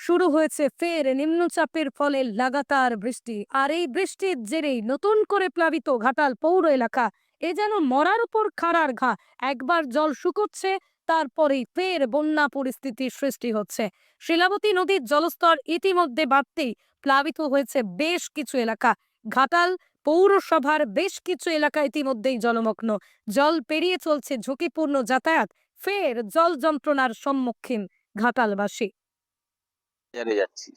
শুরু হয়েছে ফের নিম্নচাপের ফলে লাগাতার বৃষ্টি। আর এই বৃষ্টির জেরেই নতুন করে প্লাবিত ঘাটাল পৌর এলাকা, এ যেন মরার উপর খাড়ার ঘা। একবার জল শুকোচ্ছে, তারপরেই ফের বন্যা পরিস্থিতির সৃষ্টি হচ্ছে। শিলাবতী নদীর জলস্তর ইতিমধ্যে বাড়তেই প্লাবিত হয়েছে বেশ কিছু এলাকা। ঘাটাল পৌরসভার বেশ কিছু এলাকা ইতিমধ্যেই জলমগ্ন। জল পেরিয়ে চলছে ঝুঁকিপূর্ণ যাতায়াত, ফের জল যন্ত্রণার সম্মুখীন ঘাটালবাসী। বাজারে যাচ্ছি।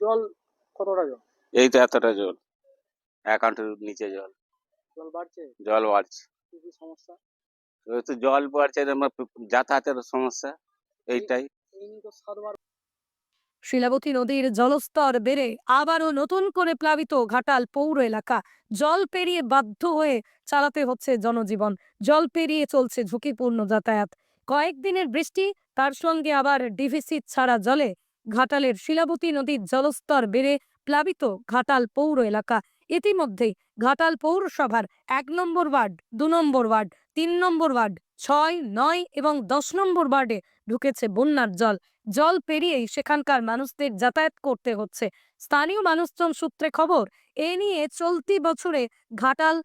জল কতটা জল? এই তো এতটা জল। এক নিচে জল। জল বাড়ছে? জল বাড়ছে। কি কি সমস্যা? ওই তো জল বাড়ছে আমার যাতায়াতের সমস্যা এইটাই। শিলাবতী নদীর জলস্তর বেড়ে আবারও নতুন করে প্লাবিত ঘাটাল পৌর এলাকা। জল পেরিয়ে বাধ্য হয়ে চালাতে হচ্ছে জনজীবন। জল পেরিয়ে চলছে ঝুঁকিপূর্ণ যাতায়াত। কয়েকদিনের বৃষ্টি তার সঙ্গে আবার ডিভিসি ছাড়া জলে ঘাটালের শিলাবতী নদীর জলস্তর বেড়ে প্লাবিত ঘাটাল পৌর এলাকা। ইতিমধ্যেই ঘাটাল পৌরসভার এক নম্বর ওয়ার্ড, দু নম্বর ওয়ার্ড, তিন নম্বর ওয়ার্ড, ছয়, নয় এবং দশ নম্বর ওয়ার্ডে ঢুকেছে বন্যার জল। জল পেরিয়েই সেখানকার মানুষদের যাতায়াত করতে হচ্ছে। স্থানীয় মানুষজন সূত্রে খবর, এ নিয়ে চলতি বছরে ঘাটাল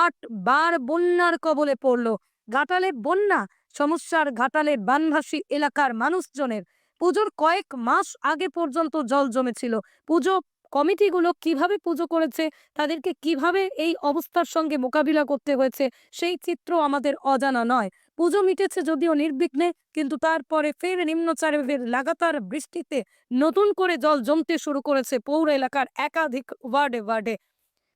আট বার বন্যার কবলে পড়ল। ঘাটালে বন্যা, সমস্যার ঘাটালের বানভাসী এলাকার মানুষজনের পুজোর কয়েক মাস আগে পর্যন্ত জল জমেছিল। পুজো কমিটিগুলো কীভাবে পুজো করেছে, তাদেরকে কীভাবে এই অবস্থার সঙ্গে মোকাবিলা করতে হয়েছে, সেই চিত্র আমাদের অজানা নয়। পুজো মিটেছে যদিও নির্বিঘ্নে, কিন্তু তারপরে ফের নিম্নচাপের লাগাতার বৃষ্টিতে নতুন করে জল জমতে শুরু করেছে পৌর এলাকার একাধিক ওয়ার্ডে ওয়ার্ডে।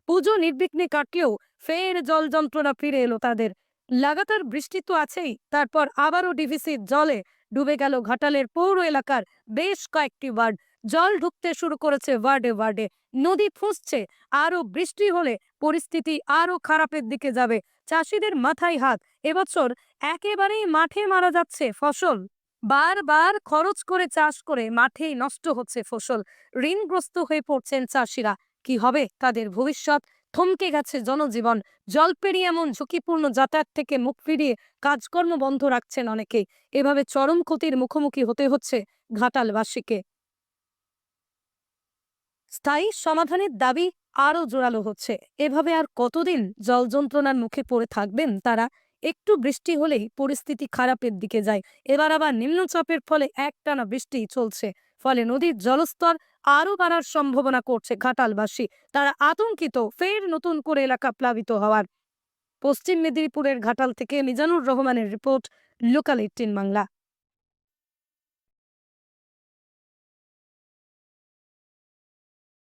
পুজো নির্বিঘ্নে কাটলেও ফের জল যন্ত্রণা ফিরে এলো তাদের। লাগাতার বৃষ্টি তো আছেই। তারপর আবারও ডিভিসির জলে ডুবে গেল ঘাটালের পৌর এলাকার বেশ কয়েকটি ওয়ার্ড। জল ঢুকতে শুরু করেছে ওয়ার্ডে ওয়ার্ডে। নদী ফুঁসছে। আরও বৃষ্টি হলে পরিস্থিতি আরও খারাপের দিকে যাবে। চাষিদের মাথায় হাত। এবছর একেবারেই মাঠে মারা যাচ্ছে ফসল। বারবার খরচ করে চাষ করে মাঠেই নষ্ট হচ্ছে ফসল। ঋণগ্রস্ত হয়ে পড়ছেন চাষিরা। কি হবে তাদের ভবিষ্যৎ? থমকে গেছে জনজীবন। জল পেরিয়ে এমন ঝুঁকিপূর্ণ যাতায়াত থেকে মুখ ফিরিয়ে কাজকর্ম বন্ধ রাখছেন অনেকে এভাবে চরম ক্ষতির মুখোমুখি হতে হচ্ছে ঘাটালবাসীকে। স্থায়ী সমাধানের দাবি আরও জোরালো হচ্ছে। এভাবে আর কতদিন জল যন্ত্রণার মুখে পড়ে থাকবেন তারা? একটু বৃষ্টি হলেই পরিস্থিতি খারাপের দিকে যায়। এবার আবার নিম্নচাপের ফলে একটানা বৃষ্টি চলছে। ফলে নদীর জলস্তর আরও বাড়ার সম্ভাবনা করছে ঘাটালবাসী। তারা আতঙ্কিত, ফের নতুন করে এলাকা প্লাবিত হওয়ার। পশ্চিম মেদিনীপুরের ঘাটাল থেকে মিজানুর রহমানের রিপোর্ট, লোকাল এইটিন বাংলা।